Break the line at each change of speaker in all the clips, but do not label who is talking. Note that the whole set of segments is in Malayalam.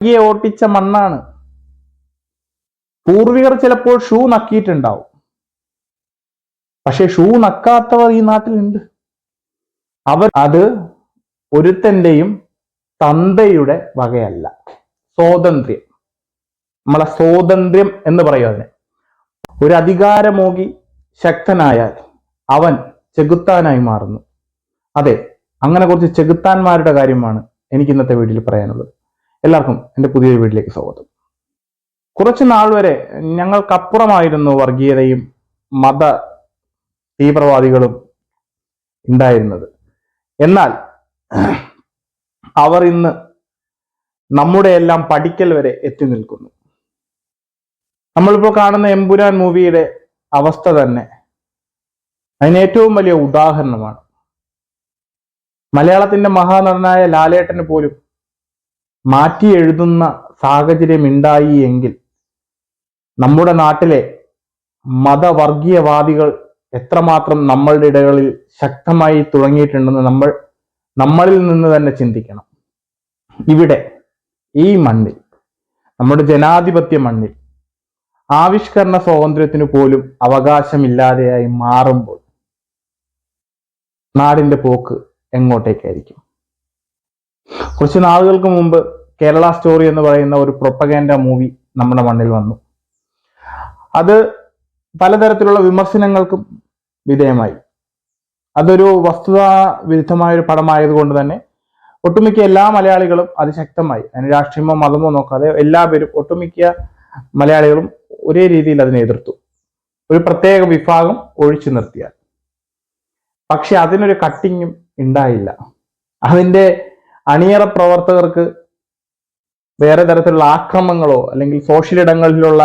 വർഗീയ ഓട്ടിച്ച മണ്ണാണ്. പൂർവികർ ചിലപ്പോൾ ഷൂ നക്കിയിട്ടുണ്ടാവും. പക്ഷെ ഷൂ നക്കാത്തവർ ഈ നാട്ടിലുണ്ട്. അവർ അത് ഒരുത്തന്റെയും തന്തയുടെ വകയല്ല. സ്വാതന്ത്ര്യം. നമ്മളെ സ്വാതന്ത്ര്യം എന്ന് പറയും അതിനെ. ഒരു അധികാരമോകി ശക്തനായാൽ അവൻ ചെകുത്താനായി മാറുന്നു. അതെ അങ്ങനെ കുറച്ച് ചെകുത്താന്മാരുടെ കാര്യമാണ് എനിക്ക് ഇന്നത്തെ വീട്ടിൽ പറയാനുള്ളത്. എല്ലാവർക്കും എന്റെ പുതിയൊരു വീട്ടിലേക്ക് സ്വാഗതം. കുറച്ച് നാൾ വരെ ഞങ്ങൾക്കപ്പുറമായിരുന്നു വർഗീയതയും മത തീവ്രവാദികളും ഉണ്ടായിരുന്നത്. എന്നാൽ അവർ ഇന്ന് നമ്മുടെ എല്ലാം പഠിക്കൽ വരെ എത്തി നിൽക്കുന്നു. നമ്മളിപ്പോൾ കാണുന്ന എമ്പുരാൻ മൂവിയുടെ അവസ്ഥ തന്നെ അതിന് ഏറ്റവും വലിയ ഉദാഹരണമാണ്. മലയാളത്തിന്റെ മഹാനടനായ ലാലേട്ടന് പോലും മാറ്റി എഴുതുന്ന സാഹചര്യമുണ്ടായി എങ്കിൽ നമ്മുടെ നാട്ടിലെ മതവർഗീയവാദികൾ എത്രമാത്രം നമ്മളുടെ ഇടകളിൽ ശക്തമായി തുടങ്ങിയിട്ടുണ്ടെന്ന് നമ്മൾ നമ്മളിൽ നിന്ന് തന്നെ ചിന്തിക്കണം. ഇവിടെ ഈ മണ്ണിൽ നമ്മുടെ ജനാധിപത്യ മണ്ണിൽ ആവിഷ്കരണ സ്വാതന്ത്ര്യത്തിന് പോലും അവകാശമില്ലാതെയായി മാറുമ്പോൾ നാടിന്റെ പോക്ക് എങ്ങോട്ടേക്കായിരിക്കും? കുറച്ച് നാളുകൾക്ക് മുമ്പ് കേരള സ്റ്റോറി എന്ന് പറയുന്ന ഒരു പ്രൊപ്പഗേൻഡ മൂവി നമ്മുടെ മണ്ണിൽ വന്നു. അത് പലതരത്തിലുള്ള വിമർശനങ്ങൾക്കും വിധേയമായി. അതൊരു വസ്തുതാ വിരുദ്ധമായ ഒരു പടമായതുകൊണ്ട് തന്നെ ഒട്ടുമിക്ക എല്ലാ മലയാളികളും അതിശക്തമായി അതിന് രാഷ്ട്രീയമോ മതമോ നോക്കാതെ എല്ലാവരും ഒട്ടുമിക്ക മലയാളികളും ഒരേ രീതിയിൽ അതിനെ എതിർത്തു. ഒരു പ്രത്യേക വിഭാഗം ഒഴിച്ചു നിർത്തിയാൽ. പക്ഷെ അതിനൊരു കട്ടിങ്ങും ഉണ്ടായില്ല. അതിന്റെ അണിയറ പ്രവർത്തകർക്ക് വേറെ തരത്തിലുള്ള ആക്രമങ്ങളോ അല്ലെങ്കിൽ സോഷ്യൽ ഇടങ്ങളിലുള്ള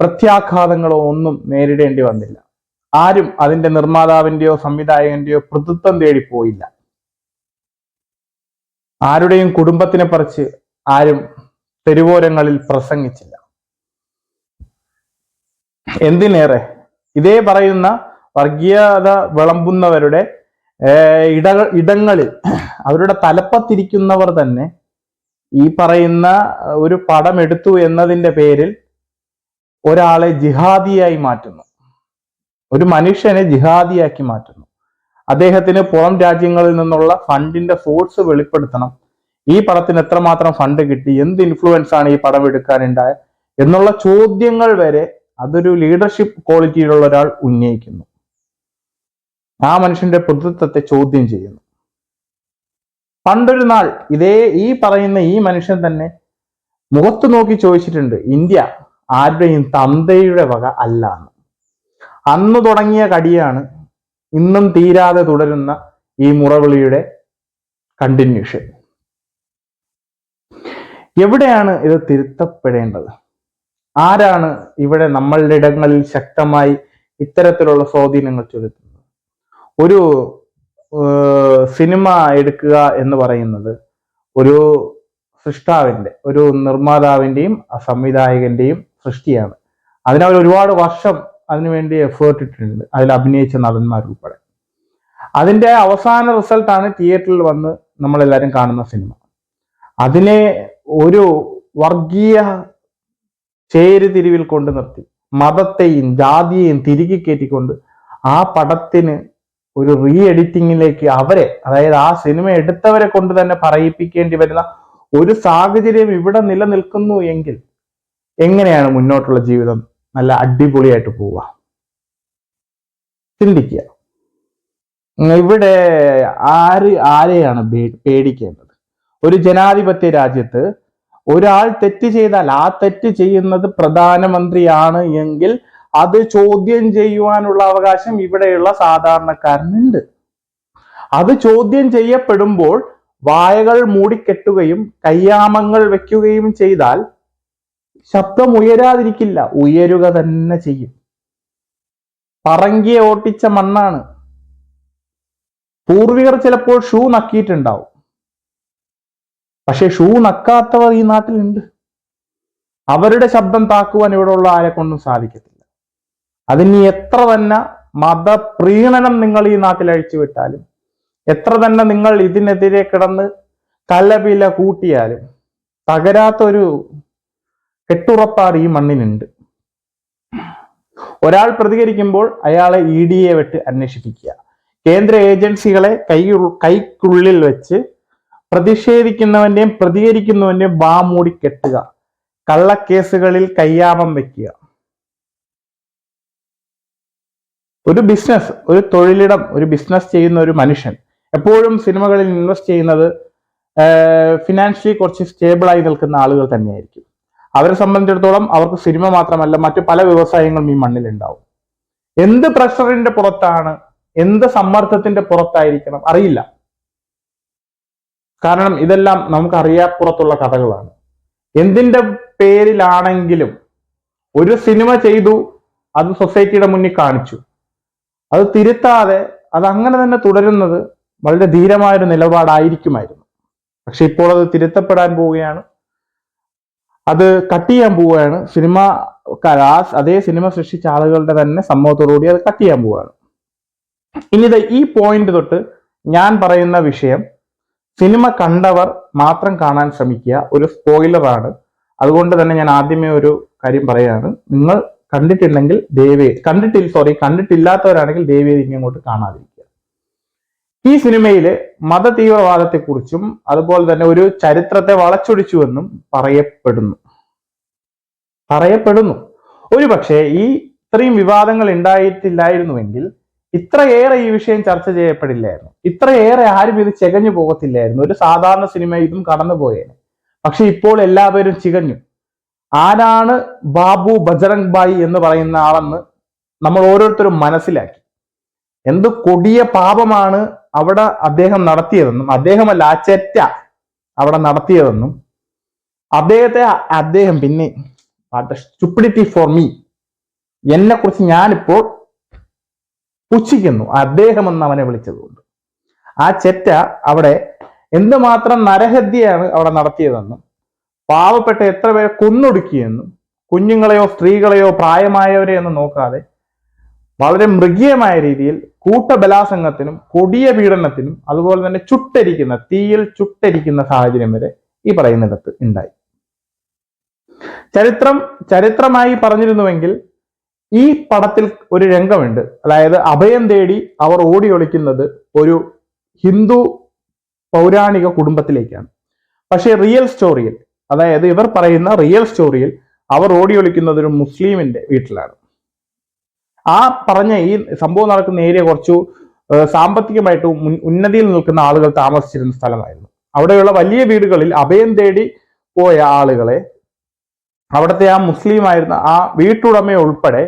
പ്രത്യാഘാതങ്ങളോ ഒന്നും നേരിടേണ്ടി വന്നില്ല. ആരും അതിന്റെ നിർമ്മാതാവിന്റെയോ സംവിധായകന്റെയോ പ്രതിത്വം തേടി പോയില്ല. ആരുടെയും കുടുംബത്തിനെ പറിച്ച് ആരും തെരുവോരങ്ങളിൽ പ്രസംഗിച്ചില്ല. എന്തിനേറെ? ഇതേ പറയുന്ന വർഗീയത വിളമ്പുന്നവരുടെ ഇട ഇടങ്ങളിൽ അവരുടെ തലപ്പത്തിരിക്കുന്നവർ തന്നെ ഈ പറയുന്ന ഒരു പടം എടുത്തു എന്നതിന്റെ പേരിൽ ഒരാളെ ജിഹാദിയായി മാറ്റുന്നു. ഒരു മനുഷ്യനെ ജിഹാദിയാക്കി മാറ്റുന്നു. അദ്ദേഹത്തിന് പുറം രാജ്യങ്ങളിൽ നിന്നുള്ള ഫണ്ടിന്റെ സോഴ്സ് വെളിപ്പെടുത്തണം. ഈ പടത്തിന് എത്രമാത്രം ഫണ്ട് കിട്ടി? എന്ത് ഇൻഫ്ലുവൻസ് ആണ് ഈ പടം എടുക്കാനുണ്ടായ എന്നുള്ള ചോദ്യങ്ങൾ വരെ അതൊരു ലീഡർഷിപ്പ് ക്വാളിറ്റിയിലുള്ള ഒരാൾ ഉന്നയിക്കുന്നു. ആ മനുഷ്യന്റെ പ്രതിത്വത്തെ ചോദ്യം ചെയ്യുന്നു. പണ്ടൊരു നാൾ ഇതേ ഈ പറയുന്ന ഈ മനുഷ്യൻ തന്നെ മുഖത്ത് നോക്കി ചോദിച്ചിട്ടുണ്ട് ഇന്ത്യ ആരുടെയും തന്തയുടെ വക അല്ലാന്ന് അന്ന് തുടങ്ങിയ കടിയാണ് ഇന്നും തീരാതെ തുടരുന്ന ഈ മുറവിളിയുടെ കണ്ടിന്യൂഷൻ എവിടെയാണ് ഇത് തിരുത്തപ്പെടേണ്ടത്? ആരാണ് ഇവിടെ നമ്മളുടെ ഇടങ്ങളിൽ ശക്തമായി ഇത്തരത്തിലുള്ള സ്വാധീനങ്ങൾ ചെലുത്തുന്നത്? ഒരു സിനിമ എടുക്കുക എന്ന് പറയുന്നത് ഒരു സൃഷ്ടാവിന്റെ ഒരു നിർമ്മാതാവിന്റെയും സംവിധായകന്റെയും സൃഷ്ടിയാണ്. അതിനവർ ഒരുപാട് വർഷം അതിനുവേണ്ടി എഫേർട്ട് ഇട്ടിട്ടുണ്ട്. അതിൽ അഭിനയിച്ച നടന്മാരുൾപ്പെടെ. അതിന്റെ അവസാന റിസൾട്ടാണ് തിയേറ്ററിൽ വന്ന് നമ്മളെല്ലാവരും കാണുന്ന സിനിമ. അതിനെ ഒരു വർഗീയ ചേരുതിരിവിൽ കൊണ്ട് നിർത്തി മതത്തെയും ജാതിയെയും തിരികെ കയറ്റിക്കൊണ്ട് ആ പടത്തിന് ഒരു റീ എഡിറ്റിങ്ങിലേക്ക് അവരെ അതായത് ആ സിനിമ എടുത്തവരെ കൊണ്ട് തന്നെ പറയിപ്പിക്കേണ്ടി വരുന്ന ഒരു സാഹചര്യം ഇവിടെ നിലനിൽക്കുന്നു എങ്കിൽ എങ്ങനെയാണ് മുന്നോട്ടുള്ള ജീവിതം നല്ല അടിപൊളിയായിട്ട് പോവുക? ചിന്തിക്കുക. ഇവിടെ ആര് ആരെയാണ് പേടിക്കേണ്ടത്? ഒരു ജനാധിപത്യ രാജ്യത്ത് ഒരാൾ തെറ്റ് ചെയ്താൽ ആ തെറ്റ് ചെയ്യുന്നത് പ്രധാനമന്ത്രിയാണ് എങ്കിൽ അത് ചോദ്യം ചെയ്യുവാനുള്ള അവകാശം ഇവിടെയുള്ള സാധാരണക്കാരനുണ്ട്. അത് ചോദ്യം ചെയ്യപ്പെടുമ്പോൾ വായകൾ മൂടിക്കെട്ടുകയും കയ്യാമങ്ങൾ വെക്കുകയും ചെയ്താൽ ശബ്ദം ഉയരാതിരിക്കില്ല ഉയരുക തന്നെ ചെയ്യും. പറങ്കിയെ ഓട്ടിച്ച മണ്ണാണ്. പൂർവികർ ചിലപ്പോൾ ഷൂ നക്കിയിട്ടുണ്ടാവും. പക്ഷെ ഷൂ നക്കാത്തവർ ഈ നാട്ടിലുണ്ട്. അവരുടെ ശബ്ദം താക്കുവാൻ ഇവിടെയുള്ള ആരെ കൊണ്ടും സാധിക്കത്തില്ല. അതിന് എത്ര തന്നെ മതപ്രീണനം നിങ്ങൾ ഈ നാട്ടിൽ അഴിച്ചുവിട്ടാലും എത്ര തന്നെ നിങ്ങൾ ഇതിനെതിരെ കിടന്ന് കലപില കൂട്ടിയാലും തകരാത്തൊരു കെട്ടുറപ്പാട് ഈ മണ്ണിനുണ്ട്. ഒരാൾ പ്രതികരിക്കുമ്പോൾ അയാളെ ഇ ഡി എ വിട്ട് അന്വേഷിപ്പിക്കുക. കേന്ദ്ര ഏജൻസികളെ കൈ കൈക്കുള്ളിൽ വെച്ച് പ്രതിഷേധിക്കുന്നവന്റെയും പ്രതികരിക്കുന്നവന്റെയും ബാ മൂടി കെട്ടുക. കള്ളക്കേസുകളിൽ കയ്യാമം വെക്കുക. ഒരു ബിസിനസ് ഒരു തൊഴിലിടം ഒരു ബിസിനസ് ചെയ്യുന്ന ഒരു മനുഷ്യൻ എപ്പോഴും സിനിമകളിൽ ഇൻവെസ്റ്റ് ചെയ്യുന്നത് ഫിനാൻഷ്യലി കുറച്ച് സ്റ്റേബിളായി നിൽക്കുന്ന ആളുകൾ തന്നെയായിരിക്കും. അവരെ സംബന്ധിച്ചിടത്തോളം അവർക്ക് സിനിമ മാത്രമല്ല മറ്റു പല വ്യവസായങ്ങളും ഈ മണ്ണിൽ ഉണ്ടാവും. എന്ത് പ്രഷറിന്റെ പുറത്താണ് എന്ത് സമ്മർദ്ദത്തിന്റെ പുറത്തായിരിക്കണം അറിയില്ല. കാരണം ഇതെല്ലാം നമുക്ക് അറിയാപ്പുറത്തുള്ള കഥകളാണ്. എന്തിന്റെ പേരിലാണെങ്കിലും ഒരു സിനിമ ചെയ്തു അത് സൊസൈറ്റിയുടെ മുന്നിൽ കാണിച്ചു. അത് തിരുത്താതെ അത് അങ്ങനെ തന്നെ തുടരുന്നത് വളരെ ധീരമായൊരു നിലപാടായിരിക്കുമായിരുന്നു. പക്ഷെ ഇപ്പോൾ അത് തിരുത്തപ്പെടാൻ പോവുകയാണ്. അത് കട്ട് ചെയ്യാൻ പോവുകയാണ്. സിനിമ ആ അതേ സിനിമ സൃഷ്ടിച്ച ആളുകളുടെ തന്നെ സമ്മതത്തോടുകൂടി അത് കട്ട് ചെയ്യാൻ പോവുകയാണ്. ഇനി ഈ പോയിന്റ് തൊട്ട് ഞാൻ പറയുന്ന വിഷയം സിനിമ കണ്ടവർ മാത്രം കാണാൻ ശ്രമിക്കുക ഒരു സ്പോയിലറാണ് അതുകൊണ്ട് തന്നെ ഞാൻ ആദ്യമേ ഒരു കാര്യം പറയാണ്. നിങ്ങൾ കണ്ടിട്ടുണ്ടെങ്കിൽ ദേവേ കണ്ടിട്ടില്ല സോറി കണ്ടിട്ടില്ലാത്തവരാണെങ്കിൽ ദേവിയെ ഇനി അങ്ങോട്ട് കാണാതിരിക്കുക. ഈ സിനിമയിൽ മത തീവ്രവാദത്തെക്കുറിച്ചും അതുപോലെ തന്നെ ഒരു ചരിത്രത്തെ വളച്ചൊടിച്ചുവെന്നും പറയപ്പെടുന്നു. പറയപ്പെടുന്നു. ഒരു പക്ഷേ ഈ ഇത്രയും വിവാദങ്ങൾ ഉണ്ടായിട്ടില്ലായിരുന്നുവെങ്കിൽ ഇത്രയേറെ ഈ വിഷയം ചർച്ച ചെയ്യപ്പെടില്ലായിരുന്നു. ഇത്രയേറെ ആരും ഇത് ചികഞ്ഞു പോകത്തില്ലായിരുന്നു. ഒരു സാധാരണ സിനിമ ഇതും കടന്നു പോയേനെ പക്ഷെ ഇപ്പോൾ എല്ലാവരും ചികഞ്ഞു. ആരാണ് ബാബു ബജറംഗ് ബായി എന്ന് പറയുന്ന ആളെന്ന് നമ്മൾ ഓരോരുത്തരും മനസ്സിലാക്കി. എന്ത് കൊടിയ പാപമാണ് അവിടെ അദ്ദേഹം നടത്തിയതെന്നും അദ്ദേഹമല്ല ആ ചെറ്റ അവിടെ നടത്തിയതെന്നും അദ്ദേഹത്തെ അദ്ദേഹം പിന്നെ സ്റ്റുപ്പിഡിറ്റി ഫോർ മീ എന്നെ കുറിച്ച് ഞാനിപ്പോൾ പുച്ഛിക്കുന്നു. അദ്ദേഹം എന്ന് അവനെ വിളിച്ചതുകൊണ്ട്. ആ ചെറ്റ അവിടെ എന്തുമാത്രം നരഹത്യയാണ് അവിടെ നടത്തിയതെന്നും പാവപ്പെട്ട എത്ര പേരെ കൊന്നൊടുക്കിയെന്നും കുഞ്ഞുങ്ങളെയോ സ്ത്രീകളെയോ പ്രായമായവരെ എന്ന് നോക്കാതെ വളരെ മൃഗീയമായ രീതിയിൽ കൂട്ടബലാസംഗത്തിനും കൊടിയ പീഡനത്തിനും അതുപോലെ തന്നെ ചുട്ടരിക്കുന്ന തീയിൽ ചുട്ടരിക്കുന്ന സാഹചര്യം വരെ ഈ പറയുന്നിടത്ത് ഉണ്ടായി. ചരിത്രം ചരിത്രമായി പറഞ്ഞിരുന്നുവെങ്കിൽ ഈ പടത്തിൽ ഒരു രംഗമുണ്ട്. അതായത് അഭയം തേടി അവർ ഓടി ഒളിക്കുന്നത് ഒരു ഹിന്ദു പൗരാണിക കുടുംബത്തിലേക്കാണ്. പക്ഷേ റിയൽ സ്റ്റോറിയിൽ അതായത് ഇവർ പറയുന്ന റിയൽ സ്റ്റോറിയിൽ അവർ ഓടി ഒളിക്കുന്നത് ഒരു മുസ്ലിമിന്റെ വീട്ടിലാണ്. ആ പറഞ്ഞ ഈ സംഭവം നടക്കുന്ന ഏരിയ കുറച്ചു സാമ്പത്തികമായിട്ട് ഉന്നതിയിൽ നിൽക്കുന്ന ആളുകൾ താമസിച്ചിരുന്ന സ്ഥലമായിരുന്നു. അവിടെയുള്ള വലിയ വീടുകളിൽ അഭയം തേടി പോയ ആളുകളെ അവിടുത്തെ ആ മുസ്ലിം ആയിരുന്ന ആ വീട്ടുടമ ഉൾപ്പെടെ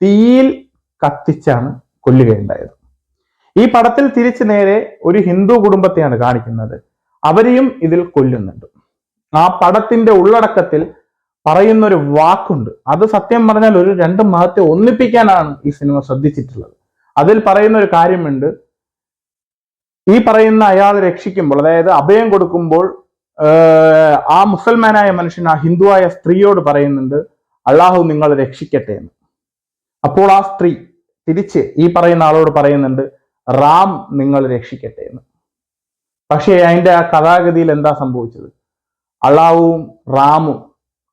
തീയിൽ കത്തിച്ചാണ് കൊല്ലുകയുണ്ടായത്. ഈ പടത്തിൽ തിരിച്ചു നേരെ ഒരു ഹിന്ദു കുടുംബത്തെയാണ് കാണിക്കുന്നത്. അവരെയും ഇതിൽ കൊല്ലുന്നുണ്ട്. ആ പടത്തിന്റെ ഉള്ളടക്കത്തിൽ പറയുന്ന ഒരു വാക്കുണ്ട്. അത് സത്യം പറഞ്ഞാൽ ഒരു രണ്ട് മതത്തെ ഒന്നിപ്പിക്കാനാണ് ഈ സിനിമ ശ്രദ്ധിച്ചിട്ടുള്ളത്. അതിൽ പറയുന്ന ഒരു കാര്യമുണ്ട്. ഈ പറയുന്ന അയാൾ രക്ഷിക്കുമ്പോൾ അതായത് അഭയം കൊടുക്കുമ്പോൾ ആ മുസൽമാനായ മനുഷ്യൻ ആ ഹിന്ദുവായ സ്ത്രീയോട് പറയുന്നുണ്ട് അള്ളാഹു നിങ്ങളെ രക്ഷിക്കട്ടെ എന്ന്. അപ്പോൾ ആ സ്ത്രീ തിരിച്ച് ഈ പറയുന്ന ആളോട് പറയുന്നുണ്ട് റാം നിങ്ങൾ രക്ഷിക്കട്ടെ എന്ന്. പക്ഷേ അതിന്റെ ആ കഥാഗതിയിൽ എന്താ സംഭവിച്ചത്? അള്ളാവും റാമും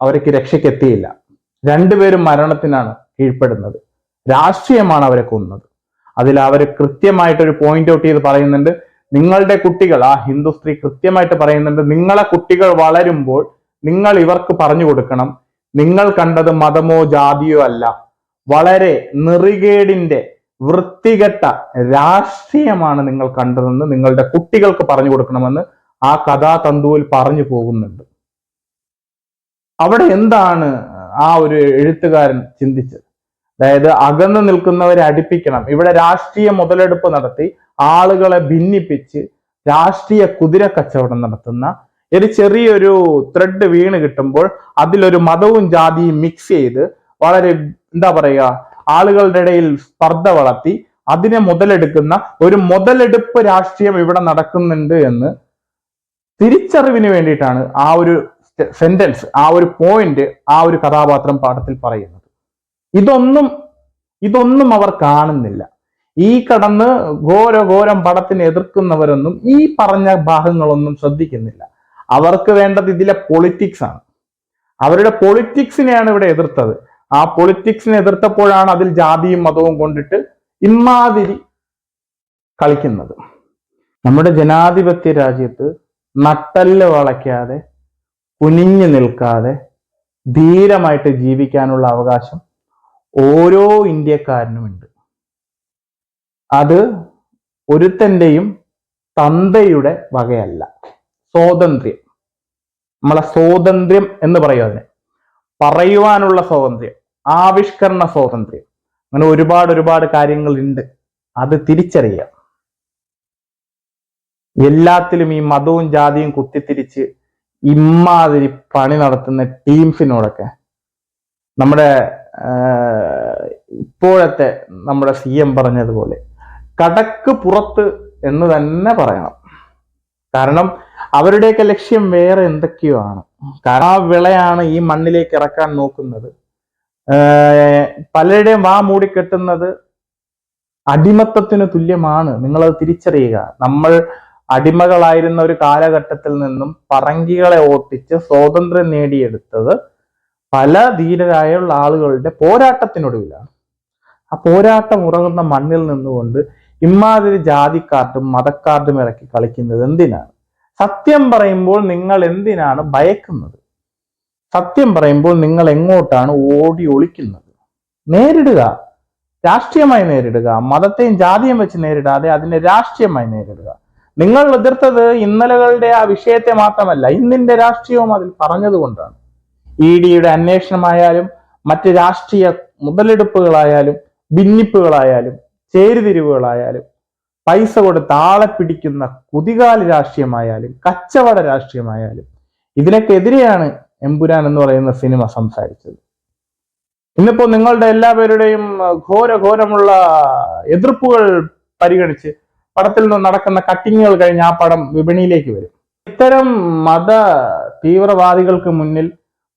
അവർക്ക് രക്ഷയ്ക്കെത്തിയില്ല. രണ്ടുപേരും മരണത്തിനാണ് കീഴ്പ്പെടുന്നത്. രാഷ്ട്രീയമാണ് അവരെ കൊന്നത്. അതിൽ അവർ കൃത്യമായിട്ടൊരു പോയിന്റ് ഔട്ട് ചെയ്ത് പറയുന്നുണ്ട്. നിങ്ങളുടെ കുട്ടികൾ ആ ഹിന്ദു സ്ത്രീ കൃത്യമായിട്ട് പറയുന്നുണ്ട് നിങ്ങളെ കുട്ടികൾ വളരുമ്പോൾ നിങ്ങൾ ഇവർക്ക് പറഞ്ഞു കൊടുക്കണം. നിങ്ങൾ കണ്ടത് മതമോ ജാതിയോ അല്ല. വളരെ നെറികേടിന്റെ വൃത്തികെട്ട രാഷ്ട്രീയമാണ് നിങ്ങൾ കണ്ടതെന്ന് നിങ്ങളുടെ കുട്ടികൾക്ക് പറഞ്ഞു കൊടുക്കണമെന്ന് ആ കഥാതന്തുവിൽ പറഞ്ഞു പോകുന്നുണ്ട്. അവിടെ എന്താണ് ആ ഒരു എഴുത്തുകാരൻ ചിന്തിച്ചത്? അതായത് അകന്നു നിൽക്കുന്നവരെ അടുപ്പിക്കണം. ഇവിടെ രാഷ്ട്രീയ മുതലെടുപ്പ് നടത്തി ആളുകളെ ഭിന്നിപ്പിച്ച് രാഷ്ട്രീയ കുതിര കച്ചവടം നടത്തുന്ന ഒരു ചെറിയൊരു ത്രെഡ് വീണ് കിട്ടുമ്പോൾ അതിലൊരു മതവും ജാതിയും മിക്സ് ചെയ്ത് വളരെ എന്താ പറയുക ആളുകളുടെ ഇടയിൽ സ്പർദ്ധ വളർത്തി അതിനെ മുതലെടുക്കുന്ന ഒരു മുതലെടുപ്പ് രാഷ്ട്രീയം ഇവിടെ നടക്കുന്നുണ്ട് എന്ന് തിരിച്ചറിവിന് വേണ്ടിയിട്ടാണ് ആ ഒരു സെന്റൻസ് ആ ഒരു പോയിന്റ് ആ ഒരു കഥാപാത്രം പാഠത്തിൽ പറയുന്നത്. ഇതൊന്നും ഇതൊന്നും അവർ കാണുന്നില്ല. ഈ കടന്ന് ഘോര ഘോരം പടത്തിനെ എതിർക്കുന്നവരൊന്നും ഈ പറഞ്ഞ ഭാഗങ്ങളൊന്നും ശ്രദ്ധിക്കുന്നില്ല. അവർക്ക് വേണ്ടത് ഇതിലെ പൊളിറ്റിക്സ് ആണ്. അവരുടെ പൊളിറ്റിക്സിനെയാണ് ഇവിടെ എതിർത്തത്. ആ പൊളിറ്റിക്സിനെ എതിർത്തപ്പോഴാണ് അതിൽ ജാതിയും മതവും കൊണ്ടിട്ട് ഇമാതിരി കളിക്കുന്നത്. നമ്മുടെ ജനാധിപത്യ രാജ്യത്ത് നട്ടൽ വളയ്ക്കാതെ കുനിഞ്ഞു നിൽക്കാതെ ധീരമായിട്ട് ജീവിക്കാനുള്ള അവകാശം ഓരോ ഇന്ത്യക്കാരനുമുണ്ട്. അത് ഒരുത്തന്റെയും തന്തയുടെ വകയല്ല. സ്വാതന്ത്ര്യം. നമ്മളെ സ്വാതന്ത്ര്യം എന്ന് പറയും അതിനെ. പറയുവാനുള്ള സ്വാതന്ത്ര്യം. ആവിഷ്കരണ സ്വാതന്ത്ര്യം. അങ്ങനെ ഒരുപാട് ഒരുപാട് കാര്യങ്ങളുണ്ട്. അത് തിരിച്ചറിയാം എല്ലാത്തിലും ഈ മതവും ജാതിയും കുത്തിത്തിരിച്ച് ഇമ്മാതിരി പണി നടത്തുന്ന ടീംസിനോടൊക്കെ നമ്മുടെ ഇപ്പോഴത്തെ നമ്മുടെ സി എം പറഞ്ഞതുപോലെ കടക്ക് പുറത്ത് എന്ന് തന്നെ പറയണം. കാരണം അവരുടെയൊക്കെ ലക്ഷ്യം വേറെ എന്തൊക്കെയോ ആണ്. കാരണം ആ വിളയാണ് ഈ മണ്ണിലേക്ക് ഇറക്കാൻ നോക്കുന്നത്. പലരുടെയും വാ മൂടിക്കെട്ടുന്നത് അടിമത്തത്തിന് തുല്യമാണ്. നിങ്ങളത് തിരിച്ചറിയുക. നമ്മൾ അടിമകളായിരുന്ന ഒരു കാലഘട്ടത്തിൽ നിന്നും പറങ്കികളെ ഓട്ടിച്ച് സ്വാതന്ത്ര്യം നേടിയെടുത്തത് പല ധീരരായുള്ള ആളുകളുടെ പോരാട്ടത്തിനൊടുവിലാണ്. ആ പോരാട്ടം ഉറങ്ങുന്ന മണ്ണിൽ നിന്നുകൊണ്ട് ഇമാതിരി ജാതിക്കാർഡും മതക്കാർഡും ഇറക്കി കളിക്കുന്നത് എന്തിനാണ്? സത്യം പറയുമ്പോൾ നിങ്ങൾ എന്തിനാണ് ഭയക്കുന്നത്? സത്യം പറയുമ്പോൾ നിങ്ങൾ എങ്ങോട്ടാണ് ഓടി ഒളിക്കുന്നത്? നേരിടുക. രാഷ്ട്രീയമായി നേരിടുക. മതത്തെയും ജാതിയും വെച്ച് നേരിടാതെ അതിനെ രാഷ്ട്രീയമായി നേരിടുക. നിങ്ങൾ എതിർത്തത് ഇന്നലകളുടെ ആ വിഷയത്തെ മാത്രമല്ല ഇന്നിന്റെ രാഷ്ട്രീയവും അതിൽ പറഞ്ഞതുകൊണ്ടാണ്. ഇ ഡിയുടെ അന്വേഷണമായാലും മറ്റ് രാഷ്ട്രീയ മുതലെടുപ്പുകളായാലും ഭിന്നിപ്പുകളായാലും ചേരുതിരിവുകളായാലും പൈസ കൊടുത്ത് ആളെ പിടിക്കുന്ന കുതികാൽ രാഷ്ട്രീയമായാലും കച്ചവട രാഷ്ട്രീയമായാലും ഇതിനൊക്കെ എതിരെയാണ് എമ്പുരാൻ എന്ന് പറയുന്ന സിനിമ സംസാരിച്ചത്. ഇന്നിപ്പോ നിങ്ങളുടെ എല്ലാവരുടെയും ഘോര ഘോരമുള്ള എതിർപ്പുകൾ പരിഗണിച്ച് പടത്തിൽ നിന്ന് നടക്കുന്ന കട്ടിങ്ങുകൾ കഴിഞ്ഞ് ആ പടം വിപണിയിലേക്ക് വരും. ഇത്തരം മത തീവ്രവാദികൾക്ക് മുന്നിൽ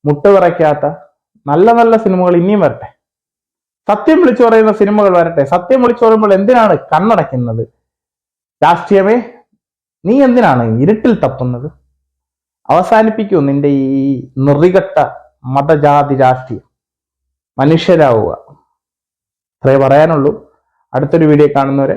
മുട്ടുവിറയ്ക്കാത്ത നല്ല നല്ല സിനിമകൾ ഇനിയും വരട്ടെ. സത്യം വിളിച്ചു പറയുന്ന സിനിമകൾ വരട്ടെ. സത്യം വിളിച്ചു പറയുമ്പോൾ എന്തിനാണ് കണ്ണടയ്ക്കുന്നത്? രാഷ്ട്രീയമേ നീ എന്തിനാണ് ഇരുട്ടിൽ തപ്പുന്നത്? അവസാനിപ്പിക്കൂ നിന്റെ ഈ നിറികെട്ട മതജാതി രാഷ്ട്രീയം. മനുഷ്യരാവുക. അത്രേ പറയാനുള്ളൂ. അടുത്തൊരു വീഡിയോ കാണുന്നവരെ